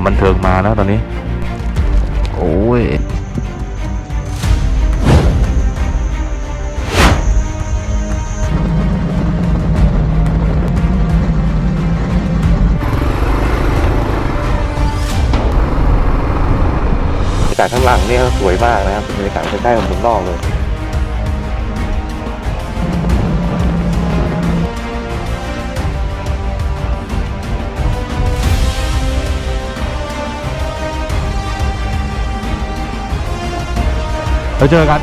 านบันเทิงมาแล้วตอนนี้ โอ้ยบรรยากาศข้างหลังเนี่ยสวยมากนะครับบรรยากาศใกล้ๆกับเมืองนอกเลย แล้วเจอกัน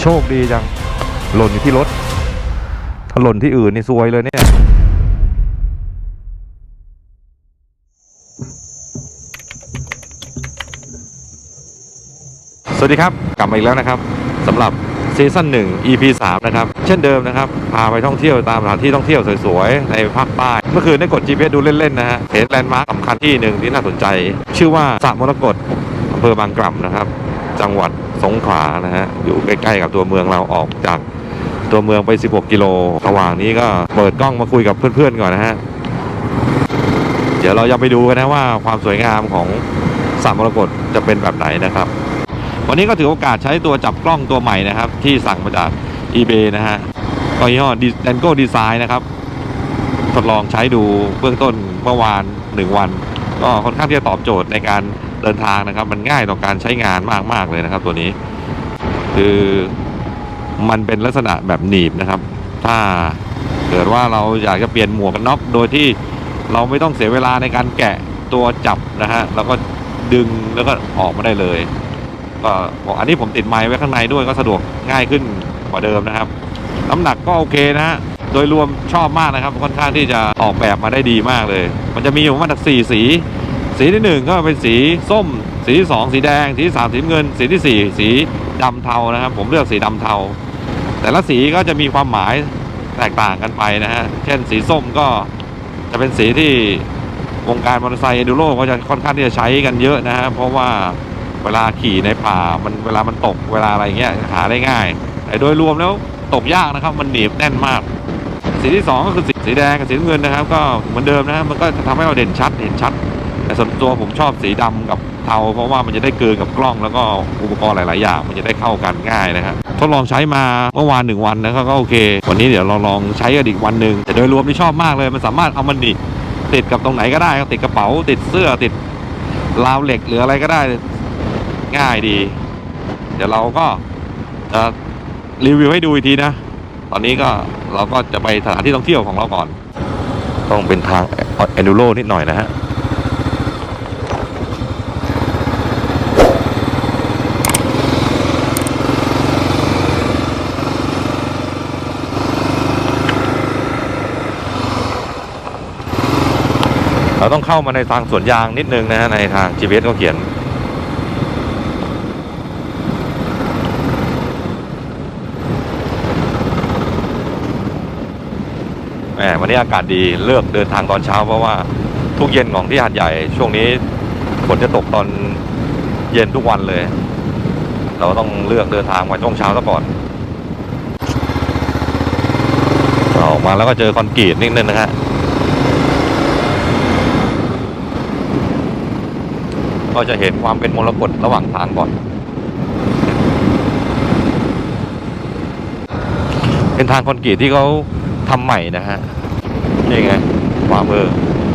โชคดีจัง หล่นอยู่ที่รถ ถ้าหล่นที่อื่นนี่ซวยเลยเนี่ย สวัสดีครับ กลับมาอีกแล้วนะครับสำหรับซีซั่น1 EP 3 นะครับ เช่นเดิมนะครับ พาไปท่องเที่ยวตามสถานที่ท่องเที่ยวสวยๆ ในภาคใต้ เมื่อคืนได้กด GPS ดูเล่นๆนะฮะ เห็นแลนด์มาร์คสำคัญที่หนึ่งที่น่าสนใจ ชื่อว่าสระมรกตอำเภอบางกล่ำนะครับ จังหวัดสงขลานะฮะ อยู่ใกล้ๆกับตัวเมืองเราออกจากตัวเมืองไป 16 กิโลระหว่างนี้ก็เปิดกล้องมาคุยกับเพื่อนๆก่อนนะฮะ เดี๋ยวเราจะไปดูกันนะว่าความสวยงามของสระมรกตจะเป็นแบบไหนนะครับ วันนี้ก็ถือโอกาสใช้ตัวจับกล้องตัวใหม่นะครับ ที่สั่งมาจาก eBay นะฮะก็ยี่ห้อ d a n g o Design นะครับ ทดลองใช้ดูเบื้องต้นเมื่อวาน 1 วัน ก็ค่อนข้างที่จะตอบโจทย์ในการเดินทางนะครับ มันง่ายต่อการใช้งานมาก ๆ เลยนะครับ ตัวนี้ คือมันเป็นลักษณะแบบหนีบนะครับ ถ้าเกิดว่าเราอยากจะเปลี่ยนหมวกกันน็อกโดยที่เราไม่ต้องเสียเวลาในการแกะตัวจับนะฮะแล้วก็ดึงแล้วก็ออกมาได้เลย ก็บอกอันนี้ผมติดไม้ไว้ข้างในด้วยก็สะดวกง่ายขึ้น กว่าเดิมนะครับ น้ำหนักก็โอเคนะฮะโดยรวมชอบมากนะครับค่อนข้างที่จะออกแบบมาได้ดีมากเลย มันจะมีอยู่ประมาณสี่สี สีที่หนึ่งก็เป็นสีส้ม สีที่สองสีแดง สีที่สามสีเงิน สีที่สี่สีดำเทานะครับ ผมเลือกสีดำเทา แต่ละสีก็จะมีความหมายแตกต่างกันไปนะฮะเช่นสีส้มก็จะเป็นสีที่วงการมอเตอร์ไซค์เอดูโรก็จะค่อนข้างที่จะใช้กันเยอะนะฮะเพราะว่าเวลาขี่ในป่ามันเวลามันตกเวลาอะไรเงี้ยหาได้ง่าย แต่โดยรวมแล้วตกยากนะครับ มันหนีบแน่นมาก สีที่สองก็คือสีสีแดงกับสีน้ำเงินนะครับ ก็เหมือนเดิมนะมันก็จะทำให้เราเด่นชัดเห็นชัด แต่ส่วนตัวผมชอบสีดำกับเทาเพราะว่ามันจะได้เกินกับกล้องแล้วก็อุปกรณ์หลาย ๆ อย่าง มันจะได้เข้ากันง่ายนะครับทดลองใช้มาเมื่อวานหนึ่งวันนะครับก็โอเค วันนี้เดี๋ยวเราลองใช้กันอีกวันหนึ่งแต่โดยรวมที่ชอบมากเลย มันสามารถเอามันหนีบติดกับตรงไหนก็ได้ติดกระเป๋าติดเสื้อติดราวเหล็กหรืออะไรก็ได้ง่ายดี เดี๋ยวเราก็จะ รีวิวให้ดูอีกทีนะ ตอนนี้ก็เราก็จะไปสถานที่ท่องเที่ยวของเราก่อน ต้องเป็นทางแอนดูโรนิดหน่อยนะฮะเราต้องเข้ามาในทางสวนยางนิดนึงนะฮะในทาง GPS ก็เขียน วันนี้อากาศดีเลือกเดินทางตอนเช้าเพราะว่าทุกเย็นของที่หาดใหญ่ ช่วงนี้ฝนจะตกตอนเย็นทุกวันเลย เราต้องเลือกเดินทางมาช่วงเช้าซะก่อนออกมาแล้วก็เจอคอนกรีตนิดนึงนะฮะก็จะเห็นความเป็นมรกตระหว่างทางก่อนเป็นทางคอนกรีตที่เขาทำใหม่นะฮะ นี่ไงขวามือ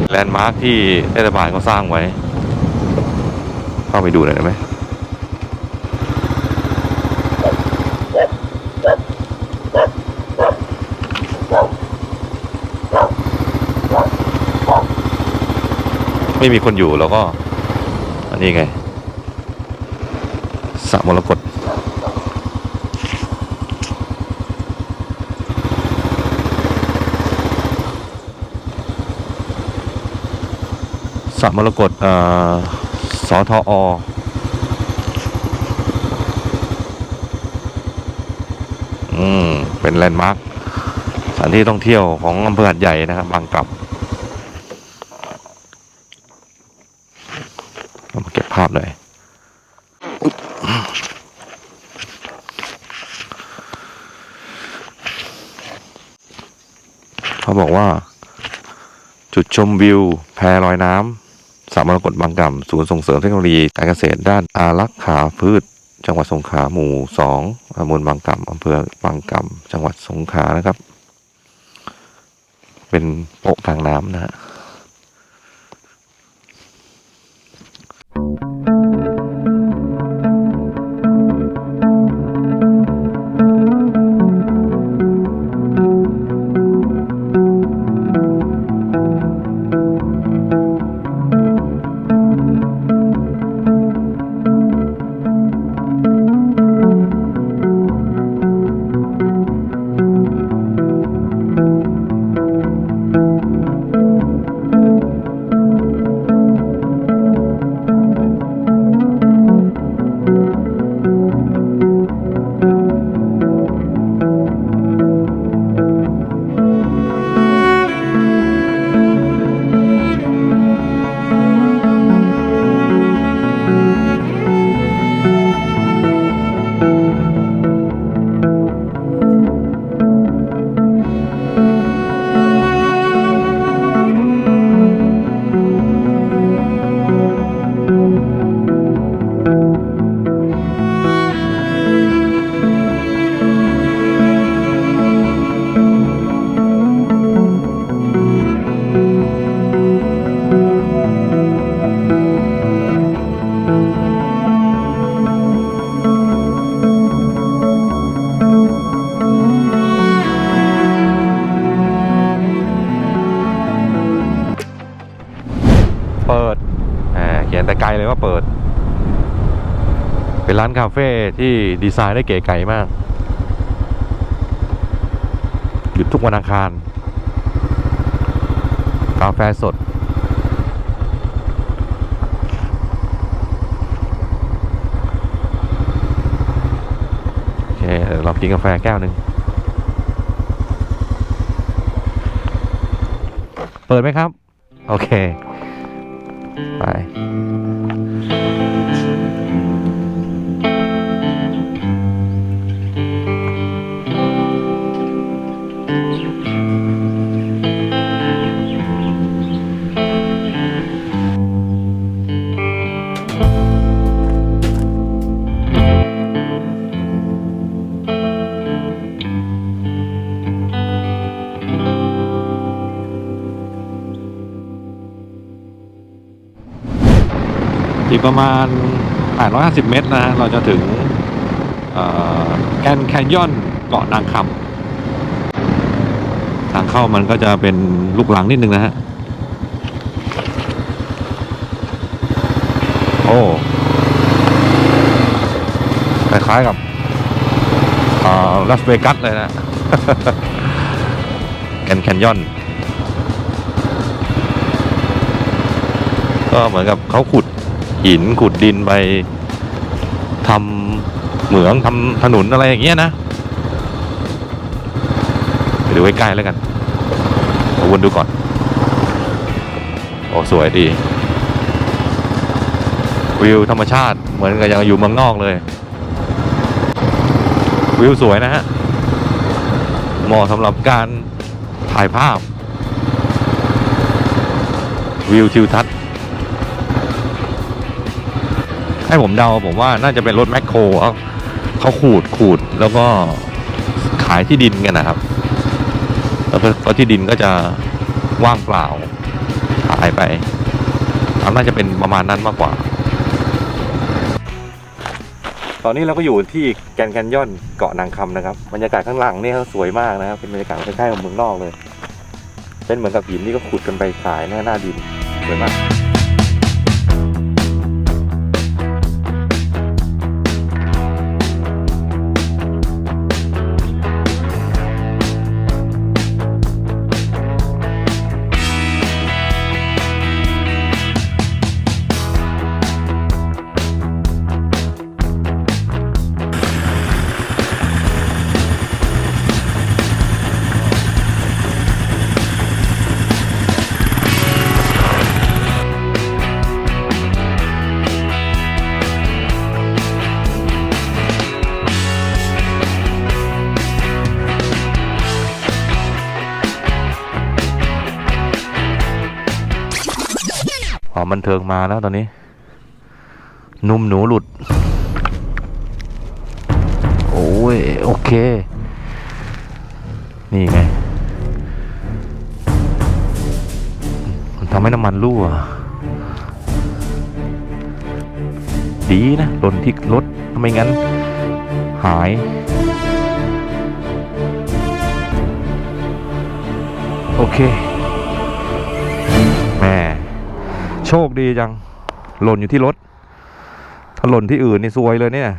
แลนด์มาร์คที่เทศบาลเขาสร้างไว้ เข้าไปดูหน่อยได้ไหมไม่มีคนอยู่แล้วก็ อันนี้ไงสระมรกต สะมรกตสทออืม เป็นแลนด์มาร์คสถานที่ท่องเที่ยวของอำเภอหัดใหญ่นะครับ บางกลับมาเก็บภาพเลยเขาบอกว่า จุดชมวิว แพรลอยน้ำ สามรกตบางกล่ำศูนย์ส่งเสริมเทคโนโลยีการเกษตรด้านอารักขาพืช จังหวัดสงขลาหมู่สองตำบลบางกล่ำอำเภอบางกล่ำจังหวัดสงขลานะครับ เป็นโป๊ะกลางน้ำนะฮะานคาเฟ่ที่ดีไซน์ได้เก๋ไก่มาก หยุดทุกวันอังคาร กาแฟสด โอเคเดี๋ยวเรากินกาแฟแก้วหนึ่งเปิดไหมครับ โอเค ไป ประมาณ 850 เมตรนะฮะเราจะถึงแกนแคนยอนเกาะนางคำทางเข้ามันก็จะเป็นลูกหลังนิดนึงนะฮะ โอ้คล้ายๆกับลาสเวกัสเลยนะ แกนแคนยอน ก็เหมือนกับเขาขุด หินขุดดินไปทำเหมืองทำถนนอะไรอย่างเงี้ยนะไปดูใกล้ๆแล้วกันเอาวนดูก่อน โอ้สวยดี วิวธรรมชาติเหมือนกับยังอยู่เมืองนอกเลย วิวสวยนะฮะเหมาะสำหรับการถ่ายภาพ วิวทิวทัศน์ ให้ผมเดาผมว่าน่าจะเป็นรถแมคโครเขาขูดขูดแล้วก็ขายที่ดินกันนะครับแล้วก็เพราะที่ดินก็จะว่างเปล่าขายไปน่าจะเป็นประมาณนั้นมากกว่า ตอนนี้เราก็อยู่ที่แกนแคนยอนเกาะนางคำนะครับบรรยากาศข้างหลังนี่สวยมากนะครับ เป็นบรรยากาศคล้ายๆกับเมืองนอกเลย เป็นเหมือนกับหินที่ก็ขุดกันไปขายหน้าหน้าดินสวยมาก เทิงมาแล้วตอนนี้ นุ่มหนูหลุด โอ้ย โอเค นี่ไงมันทำให้น้ำมันรั่ว ดีนะหล่นที่รถทำไมงั้น หายโอเค โชคดีจัง หล่นอยู่ที่รถ ถ้าหล่นที่อื่นนี่ซวยเลยเนี่ย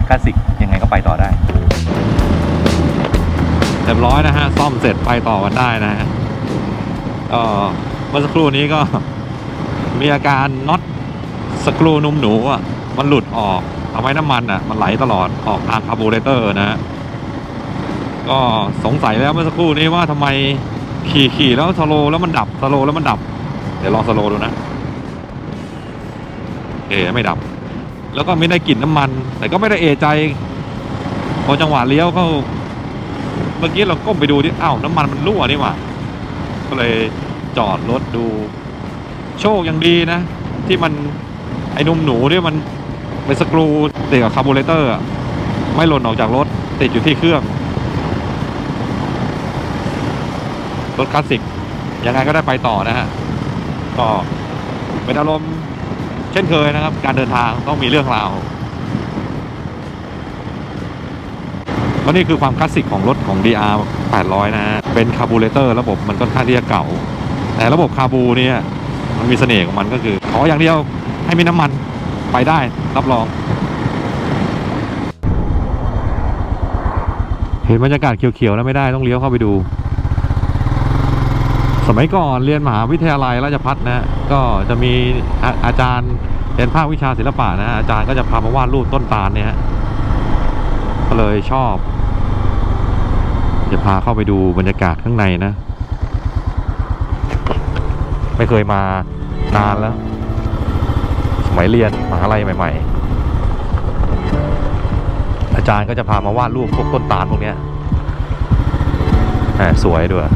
ถคลาสสิกยังไงก็ไปต่อได้เรียบร้อยนะฮะ ซ่อมเสร็จไปต่อกันได้นะฮะก็เมื่อสักครู่นี้ก็มีอาการน็อตสกรูนุ่มหนูอะมันหลุดออกทำให้น้ำมันอะ มันไหลตลอดออกทางคาร์บูเรเตอร์นะฮะก็สงสัยแล้วเมื่อสักครู่นี้ว่าทำไมขี่ขี่แล้วสโลแล้วมันดับสโลแล้วมันดับ เดี๋ยวลองสโลดูนะเอ๋ไม่ดับ แล้วก็ไม่ได้กลิ่นน้ำมัน แต่ก็ไม่ได้เอะใจ พอจังหวะเลี้ยวเขาเมื่อกี้เราก้มไปดูที่อ้าวน้ำมันมันรั่วนี่หว่าก็เลยจอดรถดู โชคยังดีนะ ที่มันไอ้นุ่มหนูที่มันเป็นสกรูติดกับคาร์บูเรเตอร์ไม่หล่นออกจากรถติดอยู่ที่เครื่อง รถคลาสสิกยังไงก็ได้ไปต่อนะฮะก็เป็นอารมณ์ เช่นเคยนะครับ การเดินทางต้องมีเรื่องราวแล้วนี่คือความคลาสสิกของรถของ DR 800 นะฮะ เป็นคาร์บูเรเตอร์ระบบมันค่อนข้างที่จะเก่า แต่ระบบคาร์บูเนี่ยมันมีเสน่ห์ของมันก็คือ ขออย่างเดียวให้มีน้ำมันไปได้รับรอง เห็นบรรยากาศเขียวๆแล้วไม่ได้ต้องเลี้ยวเข้าไปดู สมัยก่อนเรียนมหาวิทยาลัยราชภัฏนะ ก็จะมีอาอาจารย์เรียนภาควิชาศิลปะนะอาจารย์ก็จะพามาวาดรูปต้นตาลเนี่ยก็เลยชอบจะพาเข้าไปดูบรรยากาศข้างในนะ ไม่เคยมานานแล้ว สมัยเรียนมหาลัยใหม่ ๆ อาจารย์ก็จะพามาวาดรูปพวกต้นตาลพวกนี้แหมสวยด้วย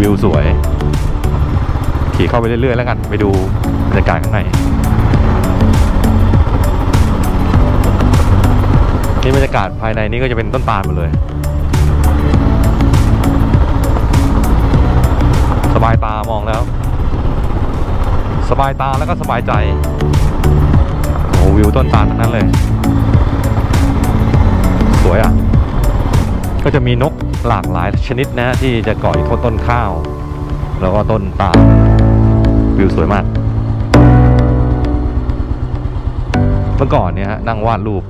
วิวสวย ขี่เข้าไปเรื่อยๆแล้วกัน ไปดูบรรยากาศข้างในนี่บรรยากาศภายในนี้ก็จะเป็นต้นตาลหมดเลย สบายตามองแล้ว สบายตาแล้วก็สบายใจโอ้วิวต้นตาลทั้งนั้นเลย สวยอะ ก็จะมีนกหลากหลายชนิดนะที่จะเกาะอยู่ต้นข้าว แล้วก็ต้นตาลวิวสวยมาก เมื่อก่อนเนี่ยนั่งวาดรูป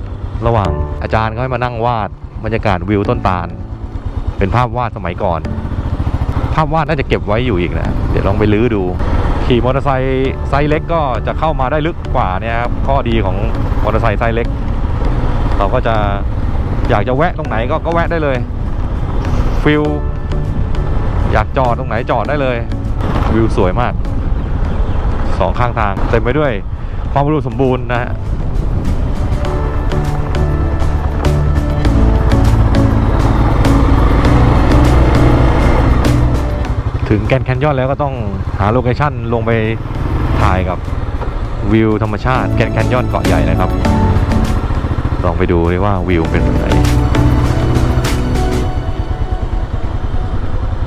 ระหว่างอาจารย์เขาให้มานั่งวาดบรรยากาศวิวต้นตาล เป็นภาพวาดสมัยก่อน ภาพวาดน่าจะเก็บไว้อยู่อีกนะ เดี๋ยวลองไปลื้อดู ขี่มอเตอร์ไซค์ไซส์เล็กก็จะเข้ามาได้ลึกกว่าเนี่ยครับข้อดีของมอเตอร์ไซค์ไซส์เล็ก เราก็จะ อยากจะแวะตรงไหนก็ก็แวะได้เลยฟิลอยากจอดตรงไหนจอดได้เลย วิวสวยมากสองข้างทางเต็มไปด้วยความรู้สมบูรณ์นะฮะถึงแกนแคนยอนแล้วก็ต้องหาโลเคชั่นลงไปถ่ายกับวิวธรรมชาติแกนแคนยอนเกาะใหญ่นะครับ ลองไปดูเลยว่าวิวเป็นแบบไหน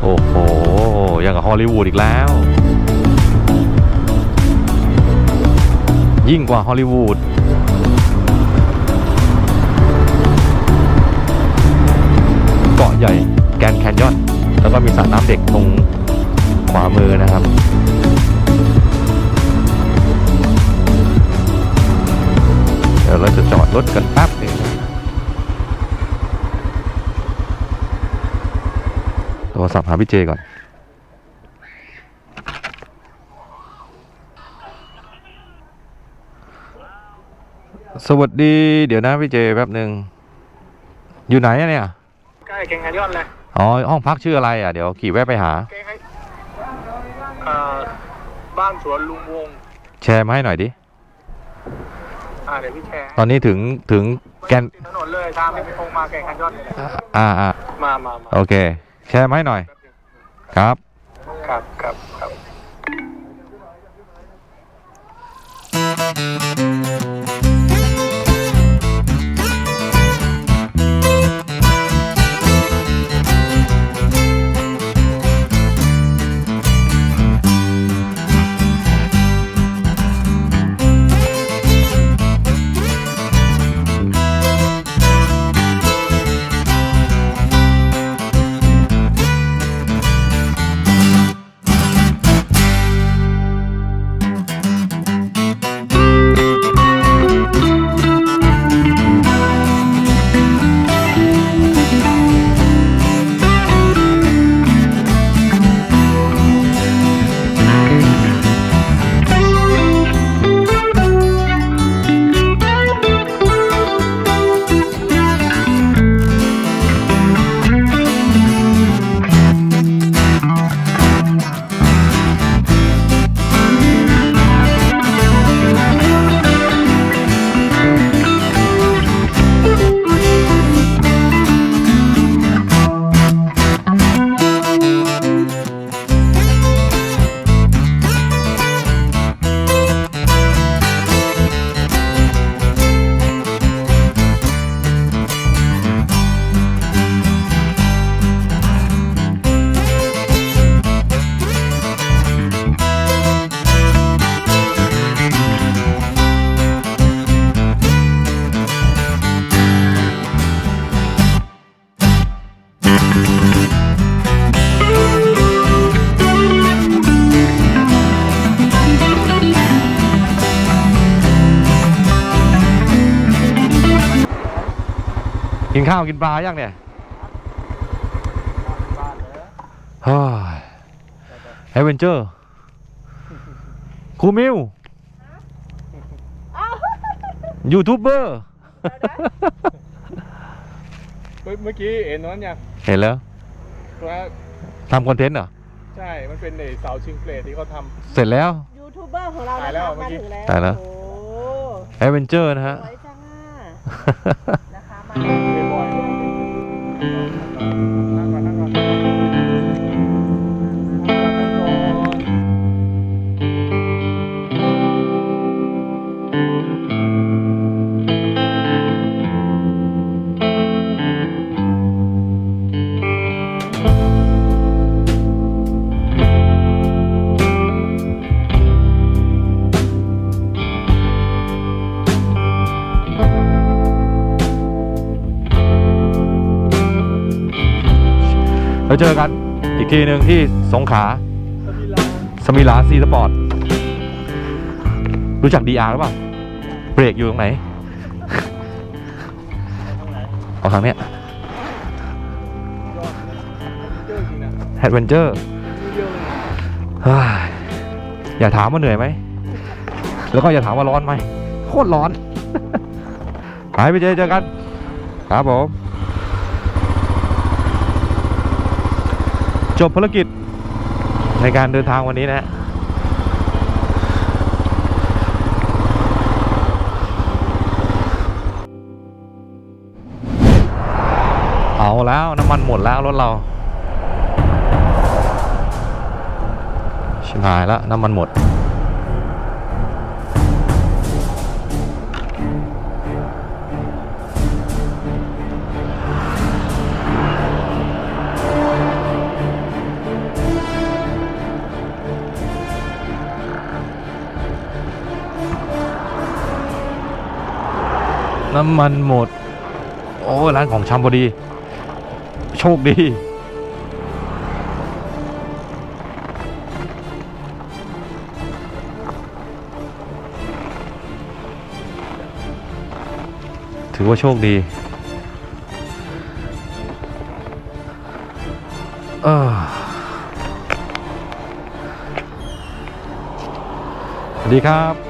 โอ้โห อย่างกับฮอลลีวูดอีกแล้ว ยิ่งกว่าฮอลลีวูดเกาะใหญ่แกนแคนยอน แล้วก็มีสระน้ำเด็กตรงขวามือนะครับ เดี๋ยวเราจะจอดรถกันแป๊บหนึงโทรศัพท์หาพี่เจก่อน สวัสดี เดี๋ยวนะพี่เจแป๊บหนึ่งอยู่ไหนอะเนี่ย ใกล้เก่งแคนยอนเลยอ๋อ ห้องพักชื่ออะไรอะ เดี๋ยวขี่แวะไปหาเก่งไเอ่อบ้านสวนลุงวง แชร์มาให้หน่อยดิ อ่าเดี๋ยวพี่แชร์ตอนนี้ถึงถึงแกนติดถนนเลยทางที่พี่พงมาเก่งแคนยอนเลยนะอ่าอ่ามามามาโอเค แชร์มาให้หน่อยแป๊บนึงครับ ครับครับครับกิน ข้าวกินปลายังเนี่ยเฮ้ยเอเวนเจอร์ครูมิวยูทูบเบอร์เฮ้ยเมื่อกี้เห็นนั้นยังเห็นแล้วว่าทำคอนเทนต์เหรอ ใช่ มันเป็นไอ้เสาชิงเปลทที่เขาทเสร็จแล้วยูทูบเบอร์ของเราตายนะแล้วคะเมื่มาอกี้ถึงแล้วตายแล้วโอ้เอเวนเจอร์นะฮะสวยจังอะนะคะมา แล้วเจอกันอีกทีหนึ่งที่สงขลาสมิลาซีสปอร์ต รู้จัก DR หรือเปล่า เบรกอยู่ตรงไหนเอาทางเนี้ยแอดเวนเจอร์อย่าถามว่าเหนื่อยไหม แล้วก็อย่าถามว่าร้อนไหม โคตรร้อนไปไปเจอเจอกัน ครับผม จบภารกิจในการเดินทางวันนี้นะฮะเอาแล้วน้ำมันหมดแล้วรถเรา ชิบหายแล้วน้ำมันหมด น้ำมันหมด โอ้ร้านของชำพอดี โชคดี ถือว่าโชคดี เออสวัสดีครับ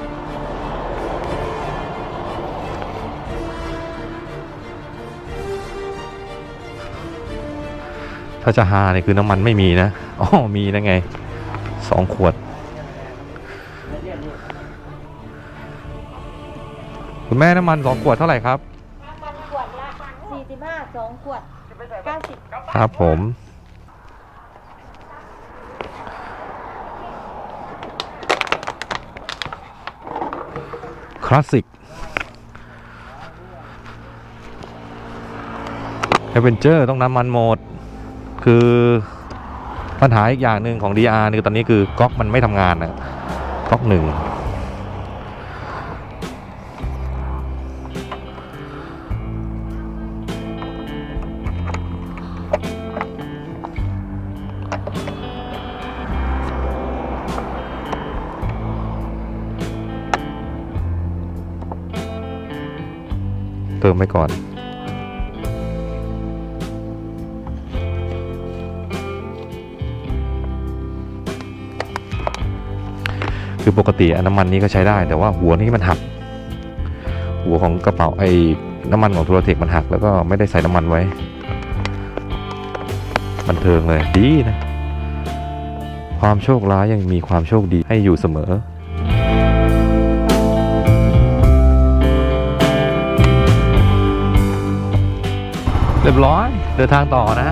ถ้าจะหาเนี่ยคือน้ำมันไม่มีนะอ๋อมีนะไงสองขวด คุณแม่น้ำมันสองขวดเท่าไหร่ครับขวดละสี่สิบห้าสองขวดเก้าสิบครับผมคลาสสิกเอเวนเจอร์ต้องน้ำมันหมด คือปัญหาอีกอย่างหนึ่งของ DR คือตอนนี้คือก๊อกมันไม่ทำงานนะก๊อกหนึ่งเติมไปก่อน คือปกติอะน้ำมันนี้ก็ใช้ได้ แต่ว่าหัวนี้มันหัก หัวของกระเป๋าไอ้น้ำมันของโทรเทคมันหักแล้วก็ไม่ได้ใส่น้ำมันไว้ บันเทิงเลยดีนะ ความโชคร้ายยังมีความโชคดีให้อยู่เสมอเรียบร้อยเดินทางต่อนะ